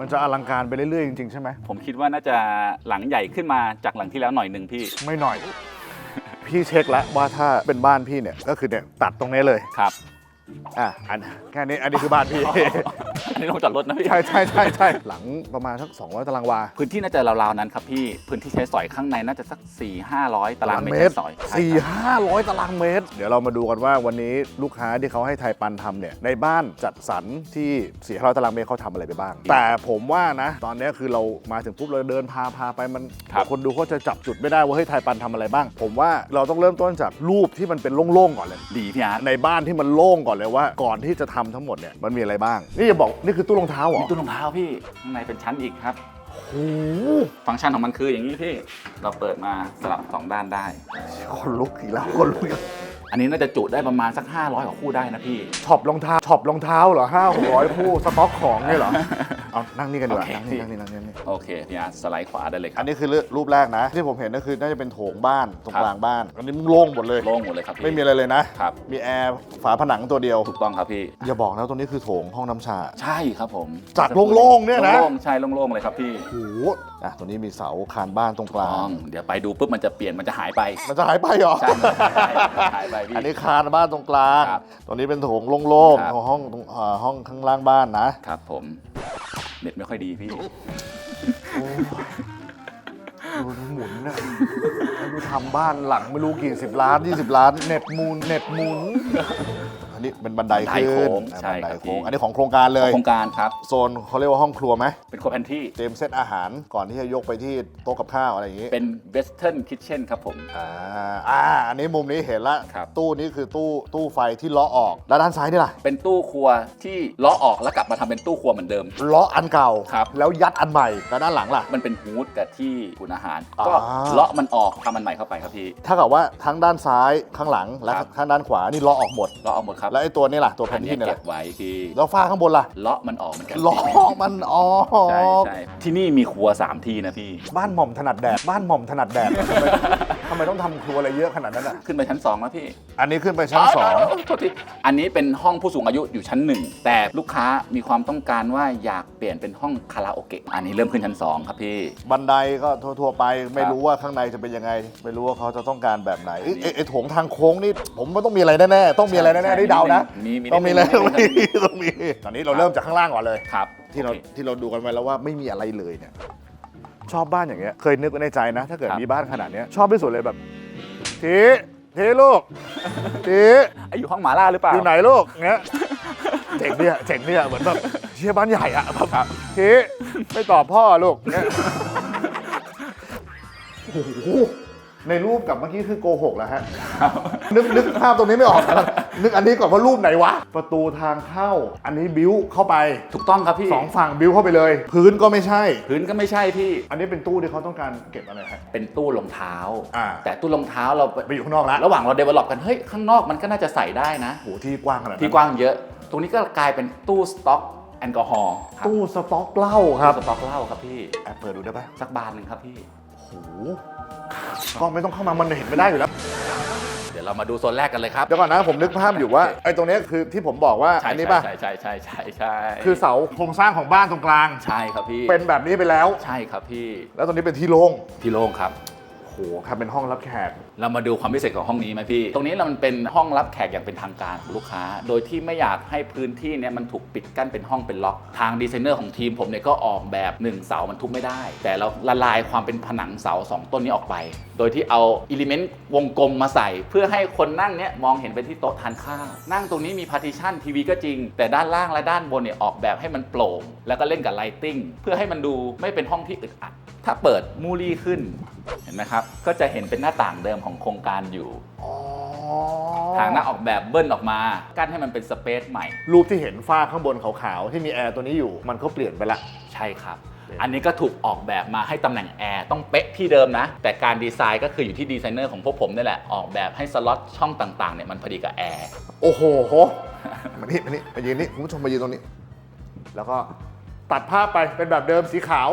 มันจะอลังการไปเรื่อยๆจริงๆใช่ไหมผมคิดว่าน่าจะหลังใหญ่ขึ้นมาจากหลังที่แล้วหน่อยหนึ่งพี่ ไม่หน่อย พี่เช็คแล้วว่าถ้าเป็นบ้านพี่เนี่ยก็คือเนี่ยตัดตรงนี้เลยครับ อะอันแค่นี้อันนี้คือบ้านพี่ อันนี้ลงจอดรถนะพี่ ใช่ใช่ใช่ใช่หลังประมาณสัก200ตารางวา พื้นที่น่าจะราวๆนั้นครับพี่ พื้นที่ใช้สอยข้างในน่าจะสัก 4 500 ตารางเมตรเมใช้ตรสอยใช่สี่ครับห้าร้อยตารางเมตร เดี๋ยวเรามาดูกันว่าวันนี้ลูกค้าที่เขาให้ไทยปันทำเนี่ยในบ้านจัดสรรที่สี่ห้าร้อยตารางเมตรเขาทำอะไรไปบ้าง แต่ผมว่านะ ตอนนี้คือเรามาถึงปุ๊บเราเดินพาพาไปมันครับคนดูเขาจะจับจุดไม่ได้ว่าเฮ้ยไทยปันทำอะไรบ้าง ผมว่าเราต้องเริ่มต้นจากรูปที่มันเป็นโล่งๆก่อนเลย ดีพี่อาร์ตในบ้านที่มันโล่งก่อนเลยว่า ก่อนที่จะทำทั้งหมดเนี่ยมันมีอะไรบ้าง นี่จะบอกนี่คือตู้รองเท้าเหรอมีตู้รองเท้าพี่ข้างในเป็นชั้นอีกครับโอ้โหฟังก์ชันของมันคืออย่างนี้พี่ เราเปิดมาสลับสองด้านได้คนลุกอีกแล้วคนลุกอีกแล้ว อันนี้น่าจะจุได้ประมาณสัก 500กว่าคู่ได้นะพี่ ช็อปรองเท้าช็อปรองเท้าเหรอห้าหกร้อยคู่สต็อกของเนี่ยเหรอ เอานั่งนี่กันดีกว่าโอเค นั่งนี่นั่งนี่นั่งนี่นั่งนี่โอเคพี่อาร์ตสไลด์ขวาได้เลยคอัรับนนี้คือรูปแรกนะ ที่ผมเห็นก็คือน่าจะเป็นโถงบ้านตรงครับกลางบ้าน อันนี้มันโล่งหมดเลย โล่งหมดเลยครับพี่ไม่มีอะไรเลยนะ ครับ มีแอร์ฝาผนังตัวเดียว ถูกต้องครับพี่ อย่าบอกนะตรงนี้คือโถงห้องน้ำชา ใช่ครับผมจากโล่งๆเนี่ยนะ โล่งๆใช่โล่งๆเลยครับพี่ โอ้โห อะตรงนี้มีเสาคานบ้านตรงกลาต้องง เดี๋ยวไปดูปุ๊บมันจะเปลี่ยนมันจะหายไป มันจะหายไปเหรอ ใช่มันจะหายหายไปพี่ อันนี้คานบ้านตรงกลาง ครับตรงนี้เป็นโถงโล่งครับๆของห้องตรงอ่าห้องข้างล่างบ้านนะ ครับผม เน็ตไม่ค่อยดีพี่ ดูหมุนนะแล้วดูทำบ้านหลังไม่รู้กี่สิบล้านยี่สิบล้าน เน็ตมูลเน็ตหมุนอั นนี้เป็นบันไดบันไดขึ้นโค้งอะใช่บันไดครับโค้งพี่ อันนี้ของโครงการเลยโครงการครับ โซนเขาเรียกว่าห้องครัวไหมเป็นครัวแพนที่เตรียมเซตอาหารก่อนที่จะยกไปที่โต๊ะกับข้าวอะไรอย่างนี้เป็นเวสเทิร์นคิทเช่นครับผม อ่าอ่าอันนี้มุมนี้เห็นละครับ ตู้นี้คือตู้ตู้ไฟที่ล้อออกแล้วด้านซ้ายนี่ล่ะเป็นตู้ครัวที่ล้อออกแล้วกลับมาทำเป็นตู้ครัวเหมือนเดิมล้ออันเก่า ครับ แล้วยัดอันใหม่แล้วด้านหลังล่ะ มันเป็นฮูดกับที่อุ่นอาหารอ่าก็เลาะมันออกทำมันใหม่เข้าไปครับพี่ ถ้ากับว่าทั้งด้านซ้ายข้างหลังและครับข้างด้านขวานี่ล้อออกหมด เลาะออกหมดครับแล้วไอ้ตัวนี้ล่ะตัวแผ่อันนนี้ที่เนี่ยเก็ล่ะบไว้พี่แล้วฝ้าข้างบนล่ะเลาะมันออกเหมือนกันล้อมันออกใช่ใช่ที่นี่มีครัวสามที่นะพี่ บ้านหม่อมถนัดแดดบ้านหม่อมถนัดแดดทำไมทำไมต้องทำครัวอะไรเยอะขนาดนั้นอะ ขึ้นไปชั้นสองแล้วพี่อันนี้ขึ้นไปชั้นสอง โทษทีอันนี้เป็นห้องผู้สูงอายุอยู่ชั้นหนึ่งแต่ลูกค้ามีความต้องการว่าอยากเปลี่ยนเป็นห้องคาราโอเกะอันนี้เริ่มขึ้นชั้นสองครับพี่ บันไดก็ทั่วๆไป ไม่รู้ว่าข้างในจะเป็นยังไง ไม่รู้ว่าเขาจะต้องการแบบไหนเอ้ยไอ้ไอ้โถงทางโค้งนี่ ผมว่าต้องมีอะไรแน่ๆต้องมีอะไรใช่แน่ๆได้เดานะมีมีต้องมีอะไรมีต้องมี มีต้องมีตอนนี้เราเริ่มจากข้างล่างก่อนเลย ครับที่เราโอคที่เราดูกันไว้แล้วว่าไม่มีอะไรเลยเนี่ย ชอบบ้านอย่างเงี้ยเคยนึกไว้ในใจนะ ถ้าเกิดครับ มีบ้านขนาดเนี้ยชอบที่สุดเลยแบบทีทีลูกทีไอยอยู่ห้องหมาล่าหรือเปล่าอยู่ไหนลูกเงี้ยเจ๋งเนี่ยเจ๋งเนี่ยเหมือนแบบเชียร์บ้านใหญ่อะแบบครับทีไม่ตอบพ่อลูกเงี้ยโอ้โหในรูปกับเมื่อกี้คือโกหกแล้วฮะ นึกนึกภาพตรงนี้ไม่ออกนะ นึกอันนี้ก่อนว่ารูปไหนวะ ประตูทางเข้า อันนี้บิ้วเข้าไปถูกต้องครับพี่สองฝั่งบิ้วเข้าไปเลย พื้นก็ไม่ใช่ พื้นก็ไม่ใช่พี่ อันนี้เป็นตู้ที่เขาต้องการเก็บอะไรฮะ เป็นตู้รองเท้า อ่า แต่ตู้รองเท้าเราไปอยู่ข้างนอกแล้ว ระหว่างเราเดเวล็อปกัน เฮ้ย ข้างนอกมันก็น่าจะใส่ได้นะโอ้โหที่กว้างขนาดนั้นที่กว้างเยอะ ตรงนี้ก็กลายเป็นตู้สต็อกแอลกอฮอล์ครับตู้สต็อกเหล้าครับตู้สต็อกเหล้าครับพี่แอบเปิดดูได้ปะสักบานหนึ่งครับพี่โอ้โหก็ไม่ต้องเข้ามามันเห็นไม่ได้อยู่แล้วเดี๋ ยวเรามาดูโซนแรกกันเลยครับ เดี๋ยวก่อนนะผมนึกภาพอยู่ว่าไอ้ตรงเนี้ยคือที่ผมบอกว่าใช่อันนี้ป่ะ ใช่ใช่ใช่ใช่ใช่คือเสาโครงสร้างของบ้านตรงกลาง ใช่ครับพี่เป็นแบบนี้ไปแล้ว ใช่ครับพี่แล้วตรงนี้เป็นที่โล่งพี่โล่งครับ โอ้โหทำเป็นห้องรับแขก เรามาดูความพิเศษของห้องนี้ไหมพี่ ตรงนี้เรามันเป็นห้องรับแขกอย่างเป็นทางการของลูกค้า โดยที่ไม่อยากให้พื้นที่เนี้ยมันถูกปิดกั้นเป็นห้องเป็นล็อก ทางดีไซเนอร์ของทีมผมเนี่ยก็ออกแบบ1เสามันทุบไม่ได้ แต่เราละลายความเป็นผนังเสา2ต้นนี้ออกไปโดยที่เอาอิเลเมนต์วงกลมมาใส่ เพื่อให้คนนั่งเนี้ยมองเห็นไปที่โต๊ะทานข้าว นั่งตรงนี้มีพาร์ติชันทีวีก็จริง แต่ด้านล่างและด้านบนเนี่ยออกแบบให้มันโปร่ง แล้วก็เล่นกับไลติ้งเพื่อให้มันดูไม่เป็นห้องที่อึดอัด ถ้าเปิดมูลี่ขึ้นเห็นไหมครับ ก็จะเห็นเป็นหน้าต่างเดิมของโครงการอยู่อ๋อทางหน้าออกแบบเบิ้ลออกมา กั้นให้มันเป็นสเปซใหม่ รูปที่เห็นฝ้าข้างบนขาวๆที่มีแอร์ตัวนี้อยู่ มันก็เปลี่ยนไปละ ใช่ครับเป็น อันนี้ก็ถูกออกแบบมาให้ตำแหน่งแอร์ต้องเป๊ะที่เดิมนะ แต่การดีไซน์ก็คืออยู่ที่ดีไซเนอร์ของพวกผมนี่แหละ ออกแบบให้สล็อตช่องต่างๆเนี่ยมันพอดีกับแอร์ โอ้โหมานี่มานี่มายืนนี่คุณผู้ชมมายืนตรงนี้ แล้วก็ตัดภาพไปเป็นแบบเดิมสีขาว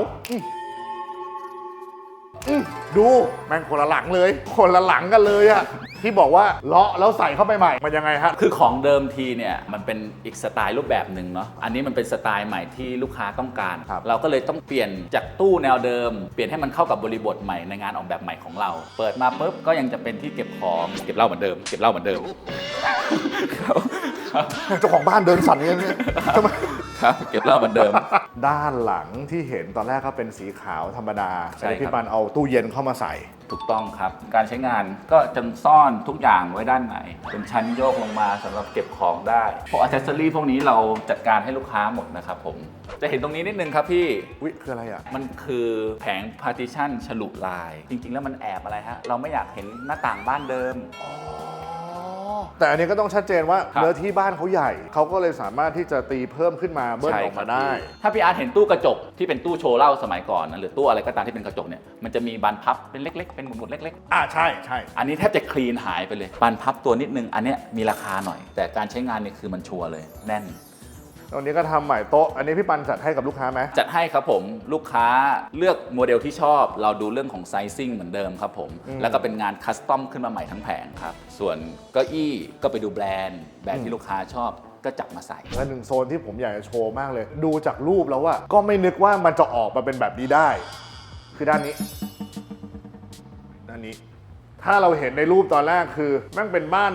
อืมอื้อดูแม่งคนละหลังเลย คนละหลังกันเลยอะที่บอกว่าเลาะแล้วใส่เข้าไปใหม่มันยังไงฮะ คือของเดิมทีเนี่ยมันเป็นอีกสไตล์รูปแบบหนึ่งเนาะอันนี้มันเป็นสไตล์ใหม่ที่ลูกค้าต้องการ ครับเราก็เลยต้องเปลี่ยนจากตู้แนวเดิม เปลี่ยนให้มันเข้ากับบริบทใหม่ในงานออกแบบใหม่ของเรา เปิดมาปุ๊บก็ยังจะเป็นที่เก็บของเก็บเหล้าเหมือนเดิมเก็บเหล้าเหมือนเดิมครับ เจ้าของบ้านเดินสั่นอย่างนี้ทำไม ครับเก็บเหล้าเหมือนเดิม ด้านหลังที่เห็นตอนแรกก็เป็นสีขาวธรรมดาใช่ครับแต่พี่ปันเอาตู้เย็นเข้ามาใส่ ถูกต้องครับ การใช้งานก็จะซ่อนทุกอย่างไว้ด้านในเป็นชั้นโยกลงมาสำหรับเก็บของได้พวกอัเซสซอรี่พวกนี้เราจัดการให้ลูกค้าหมดนะครับผม จะเห็นตรงนี้นิดนึงครับพี่ อุ๊ย คืออะไรอะ มันคือแผง partition ฉลุลาย จริง ๆ แล้วมันแอบอะไรฮะ เราไม่อยากเห็นหน้าต่างบ้านเดิม แต่อันนี้ก็ต้องชัดเจนว่าครับ เนื้อที่บ้านเขาใหญ่ เขาก็เลยสามารถที่จะตีเพิ่มขึ้นมาเบิ้ลออกมาได้ ถ้าพี่อาร์ตเห็นตู้กระจกที่เป็นตู้โชว์เหล้าสมัยก่อนนะหรือตู้อะไรก็ตามที่เป็นกระจกเนี่ยมันจะมีบานพับเป็นเล็กๆเป็นหมุนๆเล็ก อ่าใช่ใช่ ๆ อันนี้แทบจะคลีนหายไปเลยบานพับตัวนิดนึงอันเนี้ยมีราคาหน่อย แต่การใช้งานเนี่ยคือมันชัวร์เลยแน่น ตอนนี้ก็ทำใหม่โต๊ะ อันนี้พี่ปันจัดให้กับลูกค้าไหมจัดให้ครับผมลูกค้าเลือกโมเดลที่ชอบ เราดูเรื่องของไซซิ่งเหมือนเดิมครับผมอืมแล้วก็เป็นงานคัสตอมขึ้นมาใหม่ทั้งแผงครับ ส่วนเก้าอี้ก็ไปดูแบรนด์ แบรนด์ที่ลูกค้าชอบก็จับมาใส่ และหนึ่งโซนที่ผมอยากจะโชว์มากเลย ดูจากรูปแล้วว่า ก็ไม่นึกว่ามันจะออกมาเป็นแบบนี้ได้ คือด้านนี้ ด้านนี้ ถ้าเราเห็นในรูปตอนแรกคือแม่งเป็นบ้าน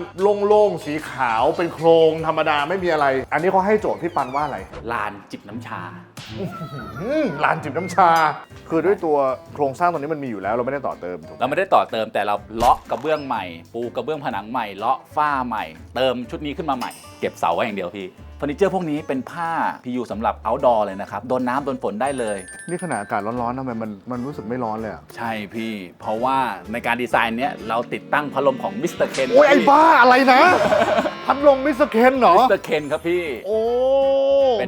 โล่งๆสีขาวเป็นโครงธรรมดาไม่มีอะไร อันนี้เขาให้โจทย์พี่ปันว่าอะไร ลานจิบน้ำชา ลานจิบน้ำชา คือด้วยตัวโครงสร้างตรงนี้มันมีอยู่แล้วเราไม่ได้ต่อเติมถูกไหม เราไม่ได้ต่อเติมแต่เราเลาะกระเบื้องใหม่ ปูกระเบื้องผนังใหม่เลาะฝ้าใหม่ เติมชุดนี้ขึ้นมาใหม่ เก็บเสาไว้อย่างเดียวพี่เฟอร์นิเจอร์พวกนี้เป็นผ้า PU สำหรับ outdoor เลยนะครับ โดนน้ำโดนฝนได้เลย นี่ขนาดอากาศร้อนๆทำไมมันมันรู้สึกไม่ร้อนเลยอะใช่พี่ เพราะว่าในการดีไซน์เนี้ยเราติดตั้งพัดลมของมิสเตอร์เคนโอ้ยไอ้บ้าอะไรนะ พัดลมมิสเคนเหรอ มิสเตอร์เคนครับพี่ โอ้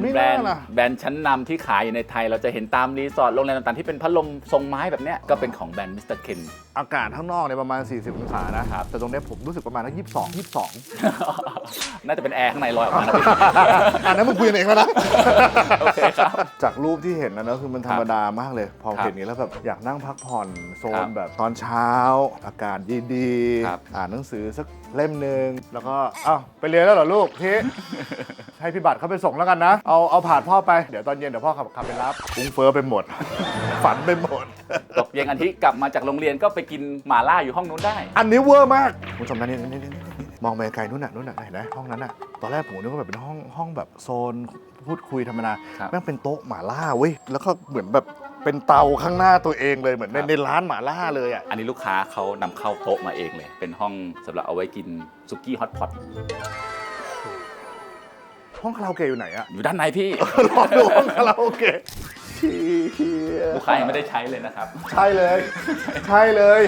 เป็นไม่แบรนด์น่าล่ะแบรนด์ชั้นนำที่ขายอยู่ในไทย เราจะเห็นตามรีสอร์ทโรงแรมต่างๆที่เป็นพัดลมทรงไม้แบบเนี้ยก็เป็นของแบรนด์มิสเตอร์เคนอากาศข้างนอกเนี่ยประมาณ 40 องศานะครับ แต่ตรงเนี้ยผมรู้สึกประมาณนัก22 22น่าจะเป็นแอร์ข้างในลอยออกมานะพี่ อันนั้นมึงคุยกันเองแล้วนะ โอเคครับ จากรูปที่เห็นนะเนอะคือมันธรรมดามากเลย พอครับเห็นนี้แล้วแบบอยากนั่งพักผ่อนโซครันบแบบตอนเช้า อากาศดีครับ ๆอ่านหนังสือสักเล่มหนึ่งแล้วก็อ้าวไปเรียนแล้วเหรอลูกพี่ ให้พี่บัตรเขาไปส่งแล้วกันนะ เอาเอาผ่านพ่อไปเดี๋ยวตอนเย็นเดี๋ยวพ่อขับขับไปรับฟุ้งเฟ้อไปหมด ฝันไปหมด ตกเย็นอาทิตย์กลับมาจากโรงเรียนก็ไปกินหม่าล่าอยู่ห้องนู้นได้ อันนี้เวอร์มากคุณผู้ชมนะนี่นี่นี่นี่มองไปไกลนู่นน่ะนู่นน่ะเห็นไหมห้องนั้นน่ะตอนแรกผมนึกว่าแบบเป็นห้องห้องแบบโซนพูดคุยธรรมดาครับแม่งเป็นโต๊ะหมาล่าเว้ยแล้วก็เหมือนแบบเป็นเตาข้างหน้าตัวเองเลยเหมือนในครับ ในร้านหมาล่าเลยอะอันนี้ลูกค้าเขานำเข้าโต๊ะมาเองเลย เป็นห้องสำหรับเอาไว้กินซุกี้ฮอตพอตห้องคาราโอเกะอยู่ไหนอะ อยู่ด้านในพี่ ลองดูห้องคาราโอเกะเชี่ย ลูกค้ายังไม่ได้ใช้เลยนะครับ ใช่เลย ใช่เลย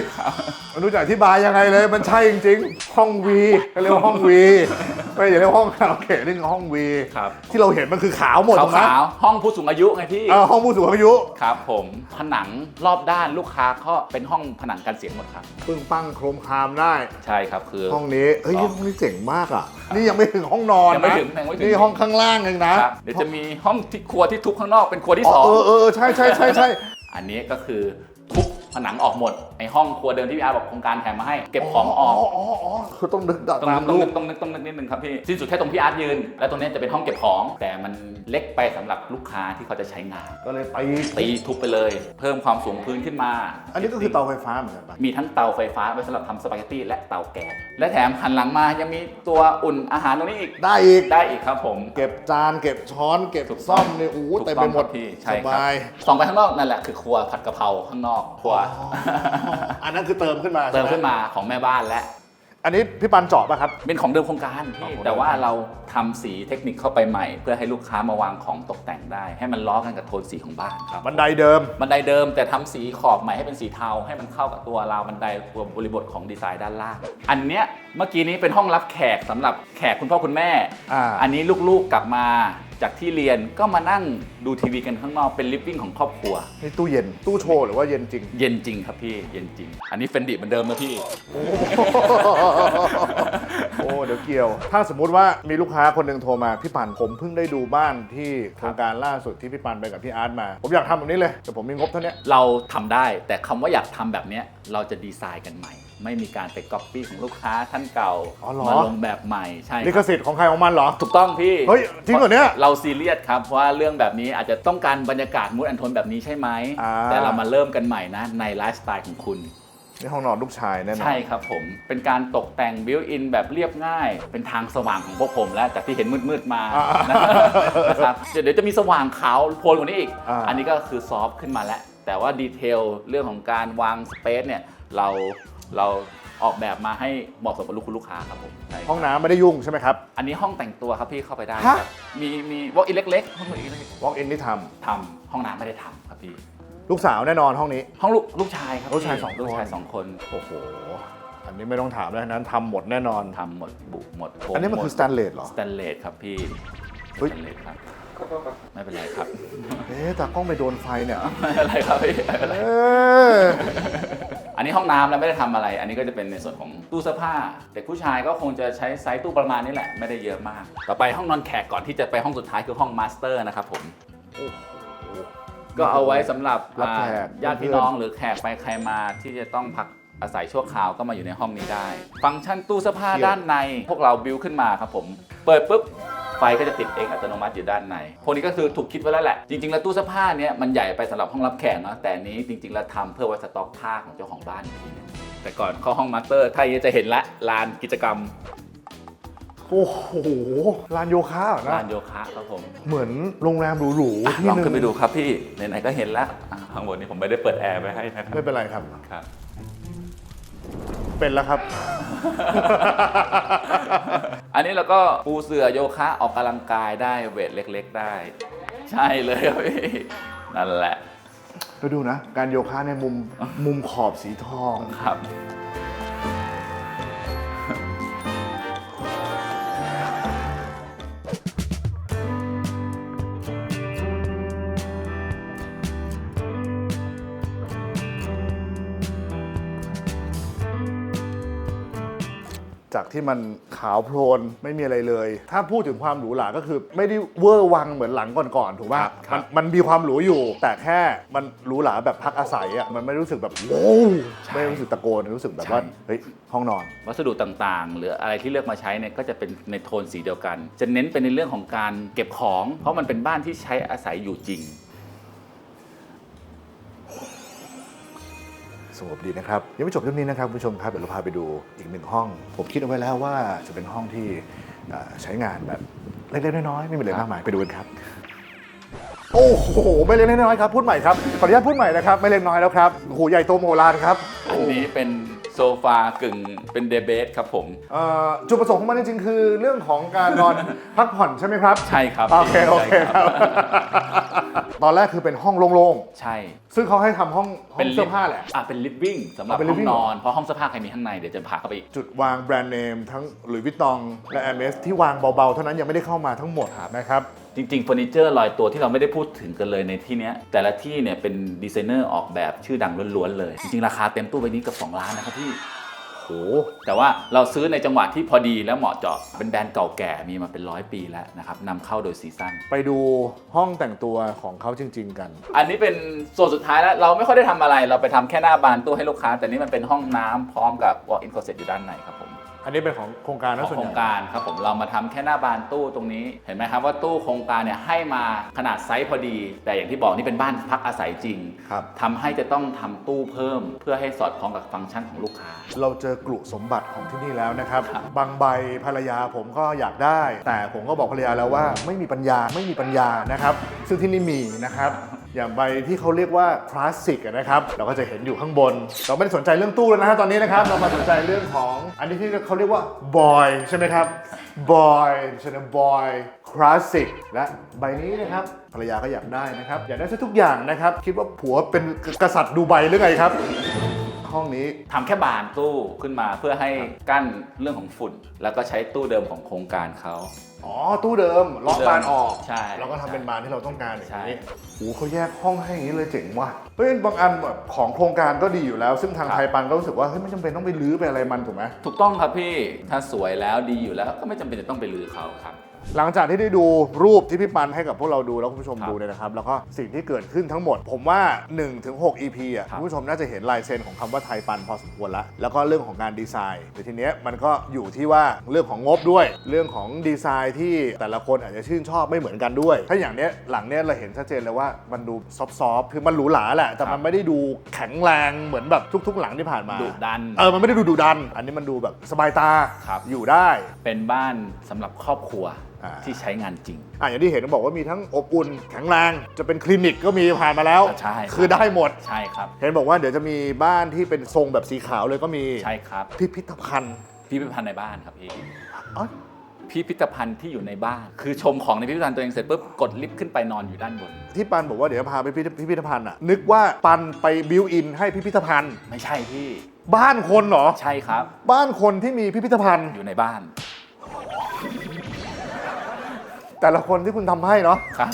ไมันรู้จะอธิบายยังไงเลย มันใช่จริงๆ ห้องวีก็เรียกว่าห้องวี ไม่อย่าเรียกว่าห้องคาราโอเกะเรียกว่าห้องวีครับ ที่เราเห็นมันคือขาวหมดขาถูกไหมวๆห้องผู้สูงอายุไงพี่เออห้องผู้สูงอายุ ครับผมผนังรอบด้านลูกค้าก็เป็นห้องผนังกันเสียงหมดครับ ปึ้งปั้งโครมครามได้ ใช่ครับคือ ห้องนี้เฮ้ยครับห้องนี้เจ๋งมากอะ นี่ยังไม่ถึงห้องนอนยังไม่นะถึงยังไม่ถึง นี่ห้องข้างล่างเองนะครับเดี๋ยวจะมีห้องที่ครัวที่ทุบข้างนอกเป็นครัวที่อ๋อสองเออเออใช่ใช่ใช่ใช่อันนี้ก็คือทุบ ผนังออกหมดไอห้องครัวเดิมที่พี่อาร์บอกโครงการแถมมาให้เก็บของออก อ๋ออ๋อคือต้องนึกดักต้องตานึมกต้องรูนึปกต้องนึกต้องนึกนิดนึงครับพี่สิ้นสุดแค่ตรงพี่อาร์ตยืน แล้วตรงนี้จะเป็นห้องเก็บของ แต่มันเล็กไปสำหรับลูกค้าที่เขาจะใช้งาน ก็เลยไป ตีทุบไปเลย เพิ่มความสูงพื้นขึ้นมา อันนี้ก็คือเตาไฟฟ้าเหมือนกันปะมีทั้งเตาไฟฟ้าไว้สำหรับทำสปาเกตตี้และเตาแก๊สและแถมหันหลังมายังมีตัวอุ่นอาหารตรงนี้อีกได้อีก ได้อีกครับผม เก็บจานเก็บช้อนเก็บถูกต้องซ่อมเนี่ยโอ้โหถูกเต็มต้ไปองหมดครับพี่สใช่ครับ บาย ส่องไปข้างนอกนั่นแหละคือครัวผัดกะเพราข้างนอกครัวอันนั้นคือเติมขึ้นมาเติมขึ้นมาของแม่บ้านและ อันนี้พี่ปันเจาะป่ะครับ เป็นของเดิมโครงการพี่ แต่ว่าเราทำสีเทคนิคเข้าไปใหม่ เพื่อให้ลูกค้ามาวางของตกแต่งได้ ให้มันล้อกันกับโทนสีของบ้านครับบันไดเดิมบันไดเดิมแต่ทำสีขอบใหม่ให้เป็นสีเทาให้มันเข้ากับตัวราวบันไดตัวบริบทของดีไซน์ด้านล่าง อันเนี้ยเมื่อกี้นี้เป็นห้องรับแขกสำหรับแขกคุณพ่อคุณแม่ออันนี้ลูกๆกลับมา จากที่เรียนก็มานั่งดูทีวีกันข้างนอกเป็นลิฟวิ่งของครอบครัว นี่ตู้เย็นตู้โชว์หรือว่าเย็นจริง เย็นจริงครับพี่เย็นจริง อันนี้เฟนดิเหมือนเดิมนะพี่ โอ้ เดี๋ยวเกี่ยว ถ้าสมมุติว่ามีลูกค้าคนหนึ่งโทรมา พี่ปันผมเพิ่งได้ดูบ้านที่โครงการล่าสุดที่พี่ปันไปกับพี่อาร์ตมา ผมอยากทำแบบนี้เลยแต่ผมมีงบเท่านี้เราทำได้แต่คำว่าอยากทำแบบเนี้ยเราจะดีไซน์กันใหม่ ไม่มีการไปก๊อปปี้ของลูกค้าท่านเก่าอ๋อเหรอ มาลงแบบใหม่ใช่ครับ ลิขสิทธิ์ของใครของมันเหรอ ถูกต้องพี่เฮ้ยจริงเหรอเนี่ยเราซีเรียสครับเพราะว่าเรื่องแบบนี้อาจจะต้องการบรรยากาศมูดอันทนแบบนี้ใช่ไหม อ่า แต่เรามาเริ่มกันใหม่นะในไลฟ์สไตล์ของคุณ นี่ห้องนอนลูกชายแน่นอน ใช่ครับผม เป็นการตกแต่งบิวอินแบบเรียบง่าย เป็นทางสว่างของพวกผมแล้วจากที่เห็นมืดๆมาอ่านะครับเดี๋ยวเดี๋ยวจะมีสว่างขาวโพลนกว่านี้อีก อ่า อันนี้ก็คือซอฟต์ขึ้นมาแล้ว แต่ว่าดีเทลเรื่องของการวางสเปซเนี่ยเรา เราออกแบบมาให้เหมาะสมกับลูกคุณลูกค้าครับผมใช่ครับห้องน้ำไม่ได้ยุ่งใช่ไหมครับ อันนี้ห้องแต่งตัวครับพี่เข้าไปได้ฮะครับ มีมีวอล์กอินเล็กๆห้องอินเล็ก walk in ที่ทๆทำห้องน้ำไม่ได้ทำครับพี่ำลูกสาวแน่นอนห้องนี้ ห้องลูกลูกชายครับลูกชายพี่สองคน ลูกชายสองคนโอ้โหอันนี้ไม่ต้องถามแล้วนั้นทำหมดแน่นอน ทำหมดบุหมดโพอันนี้มันคือสแตนเลสเหรอ สแตนเลสครับพี่เฮ้ย สแตนเลสครับ ไม่เป็นไรครับ เอ๊ะตากล้องไปโดนไฟเนี่ยไม่เป็นไรครับพี่ไม่เป็นไรเอออั นนี้ห้องน้ำแล้วไม่ได้ทำอะไร อันนี้ก็จะเป็นในส่วนของตู้เสื้อผ้า เด็กผู้ชายก็คงจะใช้ไซส์ตู้ประมาณนี้แหละ ไม่ได้เยอะมาก ต่อไปห้องนอนแขกก่อนที่จะไปห้องสุดท้ายคือห้องมาสเตอร์นะครับผม ก็เอาไว้สำหรับรับแขกอ่าญาติพี่น้องหรือแขกไปใครมาที่จะต้องพักอาศัยชั่วคราวก็มาอยู่ในห้องนี้ได้ ฟังก์ชันตู้เสื้อผ้าด้านในพวกเราบิวขึ้นมาครับผม เปิดปุ๊บ ไฟก็จะติดเองอัตโนมัติอยู่ด้านใน พวกนี้ก็คือถูกคิดไว้แล้วแหละ จริงๆ แล้วตู้เสื้อผ้าเนี้ยมันใหญ่ไปสำหรับห้องรับแขกเนาะแต่อันนี้จริงๆ แล้วทำเพื่อไว้สต็อกผ้าของเจ้าของบ้านอีกทีหนึงแต่ก่อนเข้าห้องมาสเตอร์ถ้าจะเห็นละลานกิจกรรมโอ้โหลานโยคะเหรอลานะนโยคะครับผมเหมือนโรงแรมหรูอะๆที่ลองหนึ่งขึ้นไปดูครับพี่ไหนๆก็เห็นแล้วอะข้างบนนี้ผมไม่ได้เปิดแอร์ไว้ให้นะครับไม่เป็นไรครับ ครับ เป็นแล้วครับ อันนี้เราก็ปูเสือโยคะออกกำลังกายได้เวทเล็ก ๆ ได้ ใช่เลยครับพี่นั่นแหละ ก็ดูนะ การโยคะในมุมมุมขอบสีทองครับ ที่มันขาวโพลนไม่มีอะไรเลย ถ้าพูดถึงความหรูหราก็คือ ไม่ได้เวอร์วังเหมือนหลังก่อนๆถูกป่ะครับครับมันมันมีความหรูอยู่ แต่แค่มันหรูหราแบบพักอาศัยอะมันไม่รู้สึกแบบโว้วไม่รู้สึกตะโกนรู้สึกแบบว่าเฮ้ยห้องนอน วัสดุต่างๆ หรืออะไรที่เลือกมาใช้เนี่ยก็จะเป็นในโทนสีเดียวกัน จะเน้นเป็นในเรื่องของการเก็บของ เพราะมันเป็นบ้านที่ใช้อาศัยอยู่จริง สงบดีนะครับ ยังไม่จบเรื่องนี้นะครับคุณผู้ชมครับเดี๋ยวเราพาไปดูอีกหนึ่งห้อง ผมคิดเอาไว้แล้วว่าจะเป็นห้องที่เอ่อใช้งานแบบเล็กๆน้อยๆไม่มีอะไรมากมายไปดูกันครับ โอ้โหไม่เล็กน้อยๆครับพูดใหม่ครับขออนุญาตพูดใหม่นะครับไม่เล็กน้อยแล้วครับโอ้โหใหญ่โตโมโหลานครับอันนี้เป็นโซฟากึ่งเป็นเดเบสครับผมเอ่อจุดประสงค์ของมันจริงๆคือเรื่องของการนอนพักผ่อนใช่ไหมครับ ใช่ครับโอเคโอเคใช่ครับ ตอนแรกคือเป็นห้องโล่งใช่ ๆ ซึ่งเขาให้ทำห้องห้องเสื้อผ้าแหละ อะเป็นลิฟวิ่งสำหรับอะเป็นห้อง living นอน เพราะห้องเสื้อผ้าใครมีข้างในเดี๋ยวจะพาเข้าไปอีก จุดวางแบรนด์เนมทั้งหลุยส์วิตตองและ MS ที่วางเบา ๆ เท่านั้นยังไม่ได้เข้ามาทั้งหมดนะครับ จริงๆเฟอร์นิเจอร์ลอยตัวที่เราไม่ได้พูดถึงกันเลยในที่เนี้ยแต่ละที่เนี่ยเป็นดีไซเนอร์ออกแบบชื่อดังล้วนๆเลย จริงๆ ราคาเต็มตู้ใบนี้เกับ 2 ล้านนะครับพี่ โหแต่ว่าเราซื้อในจังหวะที่พอดีและเหมาะเจาะเป็นแบรนด์เก่าแก่มีมาเป็นร้อยปีแล้วนะครับนำเข้าโดยซีซั่นไปดูห้องแต่งตัวของเขาจริง ๆ กัน อันนี้เป็นส่วนสุดท้ายแล้วเราไม่ค่อยได้ทำอะไร เราไปทำแค่หน้าบานตู้ให้ลูกค้า แต่นี่มันเป็นห้องน้ำพร้อมกับ walk-in closet อยู่ด้านในครับผม อันนี้เป็นของโครงการขนะองส่วนโคใหรญ่งการครับผมเรามาทำแค่หน้าบานตู้ตรงนี้เห็นไหมครับว่าตู้โครงการเนี่ยให้มาขนาดไซส์พอดี แต่อย่างที่บอกนี่เป็นบ้านพักอาศัยจริงครับ ทำให้จะต้องทำตู้เพิ่ม เพื่อให้สอดคล้องกับฟังก์ชันของลูกค้า เราเจอกลุ่สมบัติของที่นี่แล้วนะครับ ครับ บางใบภรรยาผมก็อยากได้ แต่ผมก็บอกภรรยาแล้วว่าไม่มีปัญญาไม่มีปัญญานะครับ ซึ่งที่นี่มีนะครับ อย่างใบที่เขาเรียกว่าคลาสสิกนะครับเราก็จะเห็นอยู่ข้างบน เราไม่ได้สนใจเรื่องตู้แล้วนะฮะตอนนี้นะครับเรามาสนใจเรื่องของอันนี้ที่เขาเรียกว่าบอยใช่ไหมครับบอยใช่ไหมบอยคลาสสิกและใบนี้นะครับภรรยาก็อยากได้นะครับ อยากได้ซะทุกอย่างนะครับ คิดว่าผัวเป็นกษัตริย์ดูไบหรือไงครับ ห้องนี้ ทำแค่บานตู้ขึ้นมาเพื่อให้กั้นเรื่องของฝุ่น แล้วก็ใช้ตู้เดิมของโครงการเขา อ๋อ ตู้เดิมล็อกบานออกใช่แล้วก็ทำเป็นบานที่เราต้องการอย่างใช่นี้โอ้โหเขาแยกห้องให้อย่างนี้เลยเจ๋งว่ะเฮ้ยบางอันแบบของโครงการก็ดีอยู่แล้ว ซึ่งทางไทยปันก็รู้สึกว่าเฮ้ยไม่จำเป็นต้องไปรื้อไปอะไรมันถูกไหม ถูกต้องครับพี่ ถ้าสวยแล้วดีอยู่แล้วก็ไม่จำเป็นจะต้องไปลือเขาครับ หลังจากที่ได้ดูรูปที่พี่ปันให้กับพวกเราดูแล้วคุณผู้ชมครับดูเนี่ยนะครับ แล้วก็สิ่งที่เกิดขึ้นทั้งหมด ผมว่า 1-6 EP อะครับคุณผู้ชมน่าจะเห็นลายเซ็นของคำว่าไทยปันพอสมควรละแล้วก็เรื่องของการดีไซน์แต่ทีเนี้ยมันก็อยู่ที่ว่าเรื่องของงบด้วย เรื่องของดีไซน์ที่แต่ละคนอาจจะชื่นชอบไม่เหมือนกันด้วย ถ้าอย่างเนี้ยหลังเนี้ยเราเห็นชัดเจนเลยว่ามันดูซอฟต์ๆคือมันหรูหราแหละแต่มันไม่ได้ดูแข็งแรงเหมือนแบบทุก ๆ หลังที่ผ่านมาดุดันเออมันไม่ได้ดูดุดัน อันนี้มันดูแบบสบายตาครับอยู่ได้เป็นบ้านสำหรับครอบครัวอ่า ที่ใช้งานจริง อะอย่างที่เห็นบอกว่ามีทั้งอบอุ่นแข็งแรงจะเป็นคลินิกก็มีผ่านมาแล้ว ใช่ครับคือได้หมด ใช่ครับ เห็นบอกว่าเดี๋ยวจะมีบ้านที่เป็นทรงแบบสีขาวเลยก็มีใช่ครับพิพิธภัณฑ์พิพิธภัณฑ์ในบ้านครับพี่อ๋อพิพิธภัณฑ์ที่อยู่ในบ้าน คือชมของในพิพิธภัณฑ์ตัวเองเสร็จปุ๊บกดลิฟต์ขึ้นไปนอนอยู่ด้านบน ที่ปันบอกว่าเดี๋ยวจะพาไปพิพิธพิพิธภัณฑ์อะนึกว่าปันไปบิวอินให้พิพิธภัณฑ์ ไม่ใช่พี่ บ้านคนเหรอ ใช่ครับ บ้านคนที่มีพิพิธภัณฑ์อยู่ในบ้าน แต่ละคนที่คุณทำให้เนาะ ครับ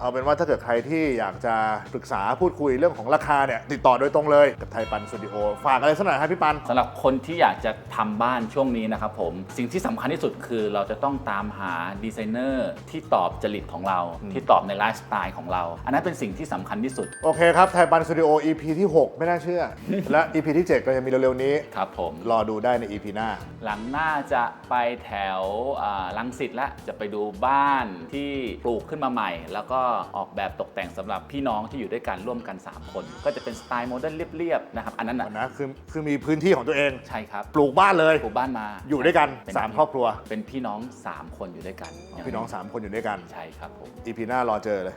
เอาเป็นว่าถ้าเกิดใครที่อยากจะปรึกษาพูดคุยเรื่องของราคาเนี่ย ติดต่อโดยตรงเลยกับไทยปันสตูดิโอฝากอะไรสักหน่อยครับพี่ปัน สำหรับคนที่อยากจะทำบ้านช่วงนี้นะครับผม สิ่งที่สำคัญที่สุดคือเราจะต้องตามหาดีไซเนอร์ที่ตอบจริตของเรา ที่ตอบในไลฟ์สไตล์ของเรา อันนั้นเป็นสิ่งที่สำคัญที่สุดโอเคครับ ไทยปันสตูดิโอ EP ที่ 6 ไม่น่าเชื่อ และ EP ที่ 7 ก็จะมีเร็วๆนี้ ครับผม รอดูได้ใน EP หน้า หลังหน้าจะไปแถวอ่าลังสิตและจะไปดูบ้านที่ปลูกขึ้นมาใหม่ แล้วก็ออกแบบตกแต่งสำหรับพี่น้องที่อยู่ด้วยกันร่วมกัน 3 คน ก็จะเป็นสไตล์โมเดิร์นเรียบๆนะครับอันนั้นนะนะคือคือมีพื้นที่ของตัวเองใช่ครับปลูกบ้านเลยปลูกบ้านมาอยู่ด้วยกันเป็3ครอบครัว เป็นพี่น้อง 3 คนอยู่ด้วยกัน พี่น้อง 3 คนอยู่ด้วยกันใช่ครับผม EP หน้ารอเจอเลย